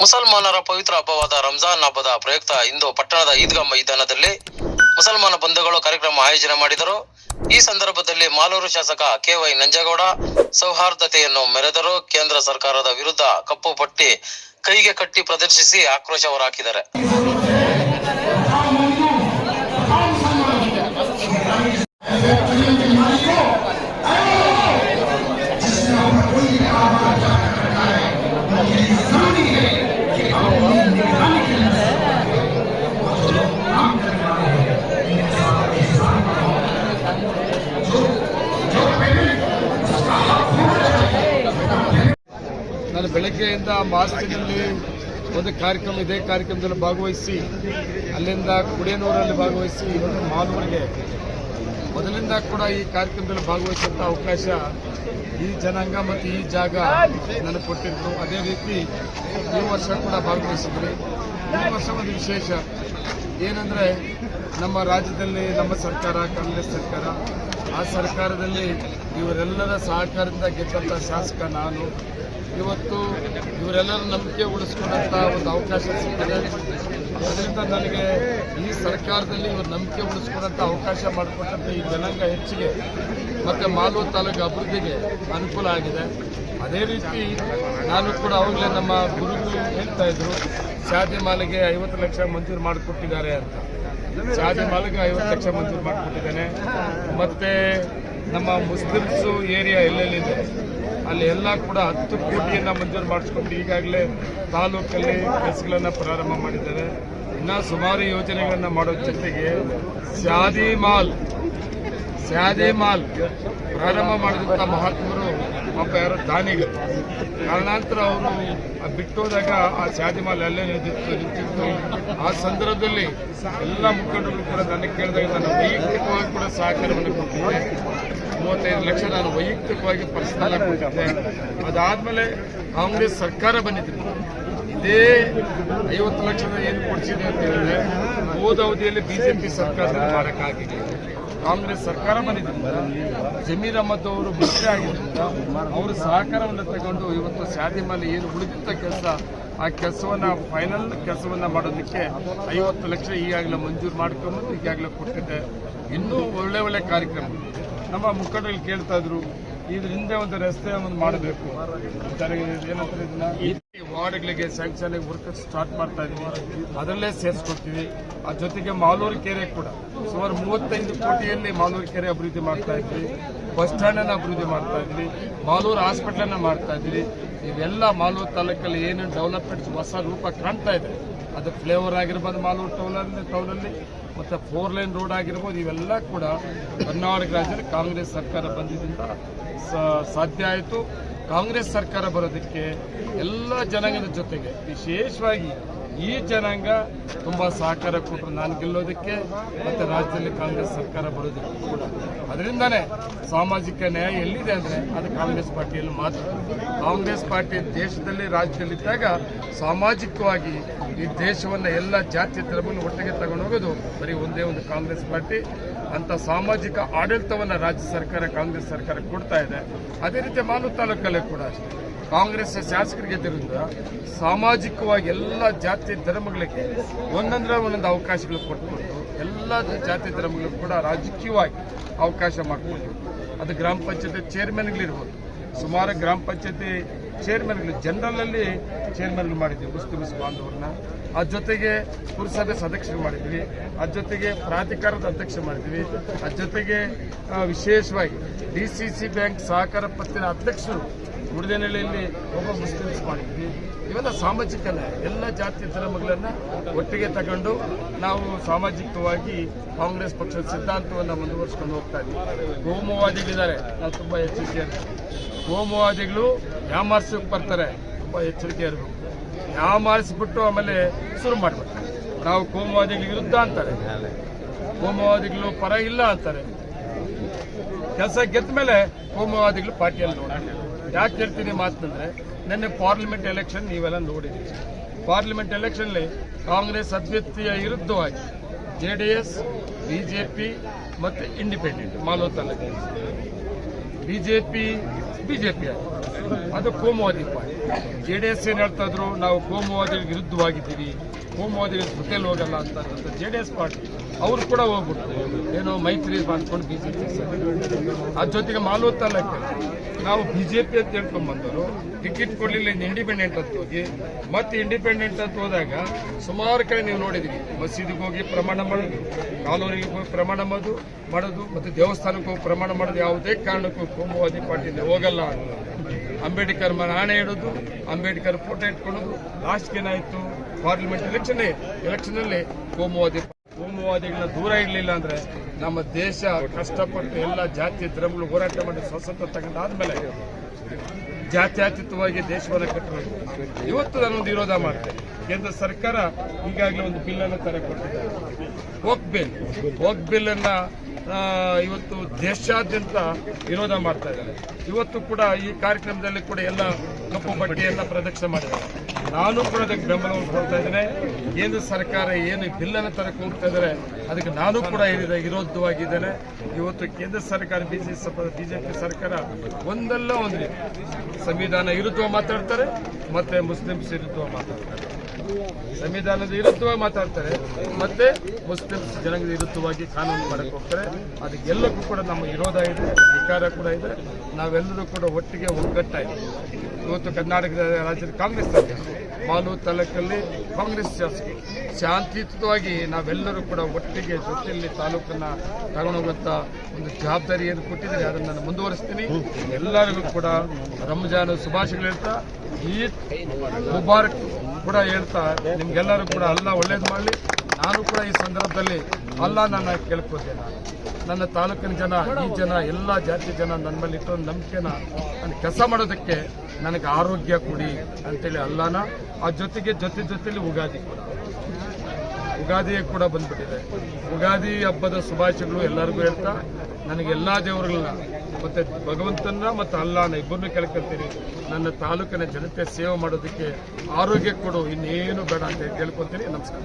ಮುಸಲ್ಮಾನರ ಪವಿತ್ರ ಹಬ್ಬವಾದ ರಂಜಾನ್ ಹಬ್ಬದ ಪ್ರಯುಕ್ತ ಇಂದು ಪಟ್ಟಣದ ಈದ್ಗಾ ಮೈದಾನದಲ್ಲಿ ಮುಸಲ್ಮಾನ ಬಂಧುಗಳು ಕಾರ್ಯಕ್ರಮ ಆಯೋಜನೆ ಮಾಡಿದರು. ಈ ಸಂದರ್ಭದಲ್ಲಿ ಮಾಲೂರು ಶಾಸಕ ಕೆವೈ ನಂಜೇಗೌಡ ಸೌಹಾರ್ದತೆಯನ್ನು ಮೆರೆದರು. ಕೇಂದ್ರ ಸರ್ಕಾರದ ವಿರುದ್ಧ ಕಪ್ಪು ಪಟ್ಟಿ ಕೈಗೆ ಕಟ್ಟಿ ಪ್ರದರ್ಶಿಸಿ ಆಕ್ರೋಶ ಹೊರಹಾಕಿದ್ದಾರೆ. ನಾನು ಬೆಳಗ್ಗೆಯಿಂದ ಮಾಸ್ತಿನಲ್ಲಿ ಒಂದು ಕಾರ್ಯಕ್ರಮ, ಇದೇ ಕಾರ್ಯಕ್ರಮದಲ್ಲಿ ಭಾಗವಹಿಸಿ, ಅಲ್ಲಿಂದ ಕುಡಿಯನೂರಲ್ಲಿ ಭಾಗವಹಿಸಿ ಇವತ್ತು ಮಾಲೂರಿಗೆ ಮೊದಲಿಂದ ಕೂಡ ಈ ಕಾರ್ಯಕ್ರಮದಲ್ಲಿ ಭಾಗವಹಿಸುವಂಥ ಅವಕಾಶ ಈ ಜನಾಂಗ ಮತ್ತು ಈ ಜಾಗ ನನಗೆ ಕೊಟ್ಟಿದ್ದರು ಅದೇ ರೀತಿ ಈ ವರ್ಷ ಕೂಡ ಭಾಗವಹಿಸಿದ್ರಿ. ಈ ವರ್ಷ ಒಂದು ವಿಶೇಷ. ಏನಂದರೆ ನಮ್ಮ ರಾಜ್ಯದಲ್ಲಿ, ನಮ್ಮ ಸರ್ಕಾರ, ಕಾಂಗ್ರೆಸ್ ಸರ್ಕಾರ, ಆ ಸರ್ಕಾರದಲ್ಲಿ ಇವರೆಲ್ಲರ ಸಹಕಾರದಿಂದ ಗೆದ್ದಂಥ ಶಾಸಕ ನಾನು. ಇವತ್ತು ಇವರೆಲ್ಲರ ನಂಬಿಕೆ ಉಳಿಸ್ಕೊಂಡಂಥ ಒಂದು ಅವಕಾಶ ಸಿಗ್ತದೆ ಅದರಿಂದ ನನಗೆ ಈ ಸರ್ಕಾರದಲ್ಲಿ ಇವರು ನಂಬಿಕೆ ಉಳಿಸ್ಕೊಂಡಂಥ ಅವಕಾಶ ಮಾಡಿಕೊಟ್ಟಂಥ ಈ ಜನಾಂಗ ಹೆಚ್ಚಿಗೆ ಮತ್ತು ಮಾಲೂರು ತಾಲೂಕು ಅಭಿವೃದ್ಧಿಗೆ ಅನುಕೂಲ ಆಗಿದೆ. ಅದೇ ರೀತಿ ನಾನು ಕೂಡ ಅವಾಗಲೇ ನಮ್ಮ ಗುರುಗಳು ಹೇಳ್ತಾ ಇದ್ರು ಶಾದಿ ಮಾಲಿಗೆ ಐವತ್ತು ಲಕ್ಷ ಮಂಜೂರು ಮಾಡಿಕೊಟ್ಟಿದ್ದಾರೆ ಅಂತ. ಶಾದಿ ಮಾಲಿಗೆ ಐವತ್ತು ಲಕ್ಷ ಮಂಜೂರು ಮಾಡಿಕೊಟ್ಟಿದ್ದೇನೆ. ಮತ್ತು ನಮ್ಮ ಮುಸ್ಲಿಮ್ಸು ಏರಿಯಾ ಎಲ್ಲೆಲ್ಲಿದೆ? ಅಲ್ಲಿ ಎಲ್ಲ ಕೂಡ ಹತ್ತು ಕೋಟಿಯನ್ನು ಮಂಜೂರು ಮಾಡಿಸ್ಕೊಂಡು ಈಗಾಗಲೇ ತಾಲೂಕಲ್ಲಿ ಕೆಲಸಗಳನ್ನು ಪ್ರಾರಂಭ ಮಾಡಿದ್ದಾರೆ. ಇನ್ನ ಸುಮಾರು ಯೋಜನೆಗಳನ್ನು ಮಾಡೋ ಜೊತೆಗೆ ಸ್ಯಾದಿ ಮಾಲ್ ಸ್ಯಾದಿ ಮಾಲ್ ಪ್ರಾರಂಭ ಮಾಡಿದಂಥ ಮಹಾತ್ಮರು ಒಬ್ಬ ಯಾರು ದಾನಿಗಳು. ಕಾರಣಾಂತರ ಅವರು ಬಿಟ್ಟು ಹೋದಾಗ ಆ ಸ್ಯಾದಿ ಮಾಲ್ ಅಲ್ಲೇ ನಿಂತಿತ್ತು ನಿಂತಿತ್ತು. ಆ ಸಂದರ್ಭದಲ್ಲಿ ಎಲ್ಲ ಮುಖಂಡರು ಕೂಡ ನನಗೆ ಕೇಳಿದಾಗ ನಾನು ವೈಯಕ್ತಿಕವಾಗಿ ಕೂಡ ಸಹಕಾರವನ್ನು ಕೊಟ್ಟಿದ್ದೆ ಮೂವತ್ತೈದು ಲಕ್ಷ ನಾನು ವೈಯಕ್ತಿಕವಾಗಿ ಪರ್ಸನಲ್ ಕೊಟ್ಟಿದ್ದೆ. ಅದಾದ್ಮೇಲೆ ಕಾಂಗ್ರೆಸ್ ಸರ್ಕಾರ ಬಂದಿದ್ರು. ಇದೇ ಐವತ್ತು ಲಕ್ಷ ಏನು ಕೊಡಿಸಿದೆ ಅಂತ ಹೇಳಿದ್ರೆ, ಹೋದ ಅವಧಿಯಲ್ಲಿ ಬಿಜೆಪಿ ಸರ್ಕಾರ ಮಾಡೋಕ್ಕಾಗಿಲ್ಲ. ಕಾಂಗ್ರೆಸ್ ಸರ್ಕಾರ ಬಂದಿದ್ದರಿಂದ ಜಮೀರ್ ಅಹಮದ್ ಅವರು ಮುಖ್ಯ ಆಗಿದ್ದರಿಂದ ಅವರು ಸಹಕಾರವನ್ನು ತಗೊಂಡು ಇವತ್ತು ಶಾದಿ ಮೇಲೆ ಏನು ಉಳಿದಿದ್ದ ಕೆಲಸ, ಆ ಕೆಲಸವನ್ನ ಫೈನಲ್ ಕೆಲಸವನ್ನ ಮಾಡೋದಕ್ಕೆ ಐವತ್ತು ಲಕ್ಷ ಈಗಾಗಲೇ ಮಂಜೂರು ಮಾಡ್ಕೊಂಡು ಈಗಾಗಲೇ ಕೊಟ್ಟಿದ್ದೆ. ಇನ್ನೂ ಒಳ್ಳೆ ಒಳ್ಳೆ ಕಾರ್ಯಕ್ರಮ. ನಮ್ಮ ಮುಖಂಡರಲ್ಲಿ ಕೇಳ್ತಾ ಇದ್ರು, ಇದ್ರ ಹಿಂದೆ ಒಂದು ರಸ್ತೆ ಒಂದು ಮಾಡಬೇಕು. ಏನಂತಾರೆ ಇದನ್ನ? ವಾರ್ಡ್ಗಳಿಗೆ ಸ್ಯಾಂಕ್ಷನ್ ವರ್ಕ್ ಸ್ಟಾರ್ಟ್ ಮಾಡ್ತಾ ಇದೀವಿ ಅದರಲ್ಲೇ ಸೇರಿಸ್ಕೊಡ್ತೀವಿ. ಆ ಜೊತೆಗೆ ಮಾಲೂರು ಕೆರೆ ಕೂಡ. ಸುಮಾರು ಮೂವತ್ತೈದು ಕೋಟಿಯಲ್ಲಿ ಮಾಲೂರು ಕೆರೆ ಅಭಿವೃದ್ಧಿ ಮಾಡ್ತಾ ಇದ್ವಿ. ಬಸ್ ಸ್ಟ್ಯಾಂಡ್ ಅನ್ನ ಅಭಿವೃದ್ಧಿ ಮಾಡ್ತಾ ಇದ್ವಿ. ಮಾಲೂರು ಹಾಸ್ಪಿಟಲ್ ಅನ್ನ ಮಾಡ್ತಾ ಇದ್ವಿ. ಇವೆಲ್ಲ ಮಾಲೂರು ತಾಲೂಕಲ್ಲಿ ಏನೇನು ಡೆವಲಪ್ಮೆಂಟ್ಸ್ ಹೊಸ ರೂಪ ಕಾಣ್ತಾ ಇದೆ. ಅದು ಫ್ಲೇವರ್ ಆಗಿರ್ಬೋದು ಮಾಲೂರು ಟೌನಲ್ಲಿ ಟೌನಲ್ಲಿ ಮತ್ತು ಫೋರ್ ಲೈನ್ ರೋಡ್ ಆಗಿರ್ಬೋದು, ಇವೆಲ್ಲ ಕೂಡ ಕರ್ನಾಟಕ ರಾಜ್ಯದಲ್ಲಿ ಕಾಂಗ್ರೆಸ್ ಸರ್ಕಾರ ಬಂದಿದ್ದರಿಂದ ಸಾಧ್ಯ ಆಯಿತು. ಕಾಂಗ್ರೆಸ್ ಸರ್ಕಾರ ಬರೋದಕ್ಕೆ ಎಲ್ಲ ಜನಗಳ ಜೊತೆಗೆ ವಿಶೇಷವಾಗಿ ಈ ಜನಾಂಗ ತುಂಬ ಸಹಕಾರ ಕೊಟ್ಟರು ನಾನು ಗೆಲ್ಲೋದಕ್ಕೆ ಮತ್ತು ರಾಜ್ಯದಲ್ಲಿ ಕಾಂಗ್ರೆಸ್ ಸರ್ಕಾರ ಬರೋದಕ್ಕೆ ಕೂಡ ಅದರಿಂದನೇ ಸಾಮಾಜಿಕ ನ್ಯಾಯ ಎಲ್ಲಿದೆ ಅಂದರೆ ಅದು ಕಾಂಗ್ರೆಸ್ ಪಾರ್ಟಿಯಲ್ಲಿ ಮಾತ್ರ. ಕಾಂಗ್ರೆಸ್ ಪಾರ್ಟಿ ದೇಶದಲ್ಲಿ ರಾಜ್ಯದಲ್ಲಿದ್ದಾಗ ಸಾಮಾಜಿಕವಾಗಿ ಈ ದೇಶವನ್ನು ಎಲ್ಲ ಜಾತಿ ಧರ್ಮವನ್ನು ಒಟ್ಟಿಗೆ ತಗೊಂಡು ಹೋಗೋದು ಬರೀ ಒಂದೇ ಒಂದು ಕಾಂಗ್ರೆಸ್ ಪಾರ್ಟಿ. ಅಂತ ಸಾಮಾಜಿಕ ಆಡಳಿತವನ್ನು ರಾಜ್ಯ ಸರ್ಕಾರ, ಕಾಂಗ್ರೆಸ್ ಸರ್ಕಾರ ಕೊಡ್ತಾ ಇದೆ. ಅದೇ ರೀತಿ ಮಾನವ ತಾಲೂಕಲ್ಲೇ ಕೂಡ ಅಷ್ಟೇ. ಕಾಂಗ್ರೆಸ್ ಶಾಸಕರು ಗೆದ್ದಿರೋದ್ರಿಂದ ಸಾಮಾಜಿಕವಾಗಿ ಎಲ್ಲ ಜಾತಿ ಧರ್ಮಗಳಿಗೆ ಒಂದೊಂದರ ಒಂದೊಂದು ಅವಕಾಶಗಳು ಕೊಟ್ಟುಕೊಟ್ಟು ಎಲ್ಲ ಜಾತಿ ಧರ್ಮಗಳಿಗೂ ಕೂಡ ರಾಜಕೀಯವಾಗಿ ಅವಕಾಶ ಮಾಡಿಕೊಟ್ಟು ಅದು ಗ್ರಾಮ ಪಂಚಾಯತಿ ಚೇರ್ಮನ್ಗಳಿರ್ಬೋದು ಸುಮಾರು ಗ್ರಾಮ ಪಂಚಾಯತಿ ಚೇರ್ಮನ್ಗಳು ಜನರಲಲ್ಲಿ ಚೇರ್ಮನ್ಗಳು ಮಾಡಿದ್ವಿ. ಮುಸ್ಲಿಂ ಬಾಂಧವರನ್ನ. ಅದ್ರ ಜೊತೆಗೆ ಪುರಸಭೆ ಸದಸ್ಯರು ಮಾಡಿದ್ವಿ. ಅದ್ರ ಜೊತೆಗೆ ಪ್ರಾಧಿಕಾರದ ಅಧ್ಯಕ್ಷ ಮಾಡಿದ್ವಿ. ಅದ್ರ ಜೊತೆಗೆ ವಿಶೇಷವಾಗಿ ಡಿ ಬ್ಯಾಂಕ್ ಸಹಕಾರ ಪತ್ತಿನ ಅಧ್ಯಕ್ಷರು ಉಳಿದೆನೆಲೆಯಲ್ಲಿ ಒಬ್ಬ ಮುಸ್ಲಿಮ್ಸ್ ಮಾಡಿದ್ವಿ ಇವೆಲ್ಲ ಸಾಮಾಜಿಕ ಅಲ್ಲ ಎಲ್ಲ ಜಾತಿ ಧರ್ಮಗಳನ್ನು ಒಟ್ಟಿಗೆ ತಗೊಂಡು ನಾವು ಸಾಮಾಜಿಕವಾಗಿ ಕಾಂಗ್ರೆಸ್ ಪಕ್ಷದ ಸಿದ್ಧಾಂತವನ್ನು ಮುಂದುವರಿಸ್ಕೊಂಡು ಹೋಗ್ತಾ ಇದ್ದೀವಿ. ನಾವು ತುಂಬ ಎಚ್ಚರಿಕೆ. ಕೋಮುವಾದಿಗಳು ಯಾಮಾರ್ಸಕ್ಕೆ ಬರ್ತಾರೆ? ತುಂಬ ಎಚ್ಚರಿಕೆ ಇರಬೇಕು. ಯಾಮಾರಿಸ್ಬಿಟ್ಟು ಆಮೇಲೆ ಶುರು ಮಾಡಬೇಕು. ನಾವು ಕೋಮವಾದಿಗಳ ವಿರುದ್ಧ ಅಂತಾರೆ. ಕೋಮವಾದಿಗಳು ಪರ ಇಲ್ಲ ಅಂತಾರೆ. ಕೆಲಸ ಗೆದ್ದ ಮೇಲೆ ಕೋಮವಾದಿಗಳು ಪಾರ್ಟಿಯಲ್ಲಿ ನೋಡಿ ಯಾಕೆ ಹೇಳ್ತೀನಿ ಮಾತಂದ್ರೆ ನಿನ್ನೆ ಪಾರ್ಲಿಮೆಂಟ್ ಎಲೆಕ್ಷನ್ ನೀವೆಲ್ಲ ನೋಡಿದ್ದೀರಿ ಪಾರ್ಲಿಮೆಂಟ್ ಎಲೆಕ್ಷನ್ಲಿ ಕಾಂಗ್ರೆಸ್ ಅಭ್ಯರ್ಥಿಯ ವಿರುದ್ಧವಾಗಿ ಜೆ ಡಿ ಎಸ್ ಬಿಜೆಪಿ ಮತ್ತು ಇಂಡಿಪೆಂಡೆಂಟ್ ಮಾಲೋ ಬಿ ಬಿಜೆಪಿ ಬಿಜೆಪಿ ಅದು ಕೋಮುವಾದಿ ಪಾರ್ಟಿ. ಜೆ ಡಿ ಎಸ್ ಏನು ಹೇಳ್ತಾ ಇದ್ರು? ನಾವು ಕೋಮುವಾದಿ ವಿರುದ್ಧವಾಗಿದ್ದೀವಿ. ಕೋಮುವಾದಿ ಜೊತೆಲಿ ಹೋಗಲ್ಲ ಅಂತ ಜೆ ಡಿ ಎಸ್ ಪಾರ್ಟಿ. ಅವರು ಕೂಡ ಹೋಗ್ಬಿಟ್ಟು ಏನೋ ಮೈತ್ರಿ ಮಾಡ್ಕೊಂಡು ಬಿಜೆಪಿ ಅದ್ರ ಜೊತೆಗೆ ಮಾಲೂರು ತಾಲೂಕು ನಾವು ಬಿಜೆಪಿ ಅಂತ ಹೇಳ್ಕೊಂಡ್ ಬಂದವರು ಟಿಕೆಟ್ ಕೊಡ್ಲಿಲ್ಲ ಇಂಡಿಪೆಂಡೆಂಟ್ ಅಂತ ಹೋಗಿ. ಮತ್ತೆ ಇಂಡಿಪೆಂಡೆಂಟ್ ಅಂತ ಹೋದಾಗ ಸುಮಾರು ಕಡೆ ನೀವು ನೋಡಿದೀವಿ ಮಸೀದಿಗೆ ಹೋಗಿ ಪ್ರಮಾಣ ಮಾಡೋದು, ಕಾಲೂರಿಗೆ ಹೋಗಿ ಪ್ರಮಾಣ ಮಾಡೋದು ಮಾಡೋದು, ಮತ್ತೆ ದೇವಸ್ಥಾನಕ್ಕೆ ಹೋಗಿ ಪ್ರಮಾಣ ಮಾಡೋದು ಯಾವುದೇ ಕಾರಣಕ್ಕೂ ಕೋಮುವಾದಿ ಪಾರ್ಟಿಯಿಂದ ಹೋಗಲ್ಲ ಅಂಬೇಡ್ಕರ್ ಮನೆ ಆಣೆ ಇಡೋದು, ಅಂಬೇಡ್ಕರ್ ಫೋಟೋ ಇಟ್ಕೊಳ್ಳೋದು. ಲಾಸ್ಟ್ ಏನಾಯ್ತು? ಪಾರ್ಲಿಮೆಂಟ್ ಎಲೆಕ್ಷನ್ ಎಲೆಕ್ಷನ್ ಅಲ್ಲಿ ಕೋಮುವಾದಿ ಕೋಮುವಾದಿಗಳನ್ನ ದೂರ ಇಡಲಿಲ್ಲ ಅಂದ್ರೆ ನಮ್ಮ ದೇಶ ಕಷ್ಟಪಟ್ಟು ಎಲ್ಲ ಜಾತಿ ಧರ್ಮಗಳು ಹೋರಾಟ ಮಾಡಿ ಸ್ವತಂತ್ರ ತಗೊಂಡಾದ್ಮೇಲೆ ಜಾತ್ಯತೀತವಾಗಿ ದೇಶವನ್ನು ಕಟ್ಟಬೇಕು ಇವತ್ತು ನಾನೊಂದು ವಿರೋಧ ಮಾಡ್ತೇನೆ. ಕೇಂದ್ರ ಸರ್ಕಾರ ಈಗಾಗಲೇ ಒಂದು ಬಿಲ್ ಅನ್ನು ತರ ಕೊಟ್ಟಿದೆ ವಕ್ ಬಿಲ್ ವಕ್ ಬಿಲ್ ಅನ್ನ ಇವತ್ತು ದೇಶಾದ್ಯಂತ ವಿರೋಧ ಮಾಡ್ತಾ ಇದ್ದಾರೆ. ಇವತ್ತು ಕೂಡ ಈ ಕಾರ್ಯಕ್ರಮದಲ್ಲಿ ಕೂಡ ಎಲ್ಲ ಕಪ್ಪು ಬಟ್ಟೆಯನ್ನ ಪ್ರದಕ್ಷಿಣೆ ಮಾಡಿದ್ದಾರೆ. ನಾನು ಕೂಡ ಅದಕ್ಕೆ ಬೆಂಬಲವನ್ನು ಕೊಡ್ತಾ ಇದ್ದೇನೆ. ಕೇಂದ್ರ ಸರ್ಕಾರ ಏನು ಬಿಲ್ ಅನ್ನು ತರಕ್ಕೆ ಹೋಗ್ತಾ ಇದ್ದಾರೆ ಅದಕ್ಕೆ ನಾನು ಕೂಡ ಹೇಳಿದ ವಿರೋಧವಾಗಿದ್ದೇನೆ. ಇವತ್ತು ಕೇಂದ್ರ ಸರ್ಕಾರ, ಬಿಜೆಪಿ ಸರ್ಕಾರ ಒಂದಲ್ಲ ಒಂದು ಸಂವಿಧಾನ ಇರುತ್ತ ಮಾತಾಡ್ತಾರೆ, ಮತ್ತೆ ಮುಸ್ಲಿಮ್ಸ್ ಇರುತ್ತ ಮಾತಾಡ್ತಾರೆ. ಸಂವಿಧಾನದ ವಿರುದ್ಧವಾಗಿ ಮಾತಾಡ್ತಾರೆ, ಮತ್ತೆ ಮುಸ್ಲಿಮ್ಸ್ ಜನಾಂಗದ ವಿರುದ್ಧವಾಗಿ ಕಾನೂನು ಮಾಡಕ್ಕೆ ಹೋಗ್ತಾರೆ. ಅದಕ್ಕೆಲ್ಲಕ್ಕೂ ಕೂಡ ನಮ್ಮ ವಿರೋಧ ಇದೆ ಧಿಕಾರ ಕೂಡ ಇದೆ. ನಾವೆಲ್ಲರೂ ಕೂಡ ಒಟ್ಟಿಗೆ ಒಗ್ಗಟ್ಟಾಗಿ ಇವತ್ತು ಕರ್ನಾಟಕದ ರಾಜ್ಯದ ಕಾಂಗ್ರೆಸ್ ಸರ್ಕಾರ ಮಾಲೂರು ತಾಲೂಕಲ್ಲಿ ಕಾಂಗ್ರೆಸ್ ಶಾಸಕರು. ಶಾಂತಿಯುತವಾಗಿ ನಾವೆಲ್ಲರೂ ಕೂಡ ಒಟ್ಟಿಗೆ ಜೊತೆಯಲ್ಲಿ ತಾಲೂಕನ್ನ ತಗೊಂಡೋಗುವಂತ ಒಂದು ಜವಾಬ್ದಾರಿ ಏನು ಕೊಟ್ಟಿದ್ದಾರೆ. ಅದನ್ನು ನಾನು ಮುಂದುವರಿಸ್ತೀನಿ. ಎಲ್ಲರಿಗೂ ಕೂಡ ರಂಜಾನ್ ಶುಭಾಶಯಗಳು ಹೇಳ್ತಾ ಈ ಮುಬಾರಕ್ ಕೂಡ ಹೇಳ್ತಾ, ನಿಮ್ಗೆಲ್ಲರೂ ಕೂಡ ಅಲ್ಲ ಒಳ್ಳೇದು ಮಾಡಲಿ. ನಾನು ಕೂಡ ಈ ಸಂದರ್ಭದಲ್ಲಿ ಅಲ್ಲ ನನ್ನ ಕೇಳ್ಕೊತೇನೆ ನಾನು ನನ್ನ ತಾಲೂಕಿನ ಜನ, ಈ ಜನ, ಎಲ್ಲ ಜಾತಿ ಜನ ನನ್ನ ಮೇಲೆ ಇಟ್ಟೋ ನಂಬಿಕೆನ ನಾನು ಕೆಲಸ ಮಾಡೋದಕ್ಕೆ ನನಗೆ ಆರೋಗ್ಯ ಕೊಡಿ ಅಂತೇಳಿ ಅಲ್ಲನ, ಆ ಜೊತೆಗೆ ಜೊತೆ ಜೊತೆಲಿ ಉಗಾದಿ ಕೂಡ. ಉಗಾದಿ ಕೂಡ ಬಂದ್ಬಿಟ್ಟಿದೆ. ಉಗಾದಿ ಹಬ್ಬದ ಶುಭಾಶಯಗಳು ಎಲ್ಲರಿಗೂ ಹೇಳ್ತಾ, ನನಗೆ ಎಲ್ಲ ದೇವರುಗಳನ್ನ, ಮತ್ತೆ ಭಗವಂತನ ಮತ್ತು ಅಲ್ಲಾನ ಇಬ್ಬರನ್ನೂ ಕೇಳ್ಕೊಳ್ತೀನಿ. ನನ್ನ ತಾಲೂಕಿನ ಜನತೆ ಸೇವೆ ಮಾಡೋದಕ್ಕೆ ಆರೋಗ್ಯ ಕೊಡು, ಇನ್ನೇನು ಬೇಡ ಅಂತ ಕೇಳ್ಕೊತೀನಿ ನಮಸ್ಕಾರ.